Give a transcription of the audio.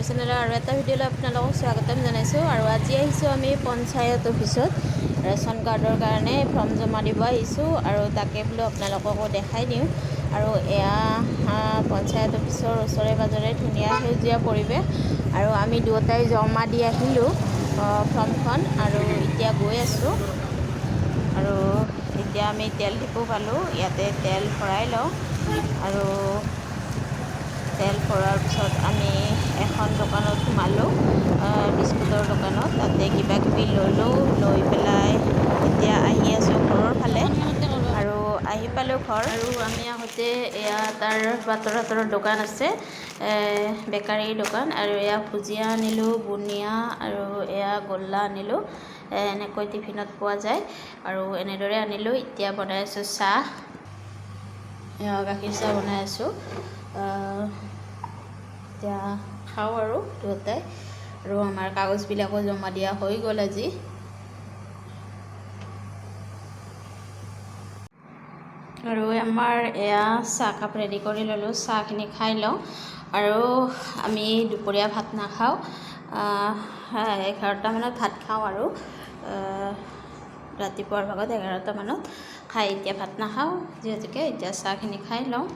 মোৰ চেনেলৰ আৰু এটা ভিডিঅ'লৈ আপোনালোকক স্বাগতম জনাইছোঁ। আৰু আজি আহিছোঁ আমি পঞ্চায়ত অফিচত। ৰেচন কাৰ্ডৰ কাৰণে ফৰ্ম জমা দিব আহিছোঁ আৰু তাকে বোলো আপোনালোককো দেখাই দিওঁ। আৰু এয়া পঞ্চায়ত অফিচৰ ওচৰে পাঁজৰে ধুনীয়া সেউজীয়া পৰিৱেশ। আৰু আমি দুয়োটাই জমা দি আহিলোঁ ফৰ্মখন। আৰু এতিয়া গৈ আছোঁ। আৰু এতিয়া আমি তেল ডিপু পালোঁ, ইয়াতে তেল ভৰাই লওঁ। আৰু তেল ভৰোৱাৰ পিছত এখন দোকানত সোমালোঁ বিস্কুটৰ দোকানত। তাতে কিবা কিবি ল'লোঁ লৈ পেলাই এতিয়া আহি আছোঁ ঘৰৰ ফালে। আৰু আহি পালোঁ ঘৰ। আৰু আমি আহোঁতে এয়া তাৰ বাটৰ হাতৰৰ দোকান আছে বেকাৰীৰ দোকান। আৰু এয়া ভুজিয়া আনিলোঁ বুনিয়া আৰু এয়া গোল্লা আনিলোঁ। এনেকৈ টিফিনত পোৱা যায়। আৰু এনেদৰে আনিলোঁ। এতিয়া বনাই আছোঁ চাহ। গাখীৰ চাহ বনাই আছোঁ। এতিয়া খাওঁ আৰু দুয়োটাই আৰু আমাৰ কাগজবিলাকো জমা দিয়া হৈ গ'ল আজি। আৰু আমাৰ এয়া চাহকাপ ৰেডি কৰি ল'লোঁ চাহখিনি খাই লওঁ। আৰু আমি দুপৰীয়া ভাত নাখাওঁ। আহ, এঘাৰটা মানত ভাত খাওঁ আৰু। ৰাতিপুৱাৰ ভাগত এঘাৰটা মানত খাই এতিয়া ভাত নাখাওঁ। যিহেতুকে এতিয়া চাহখিনি খাই লওঁ।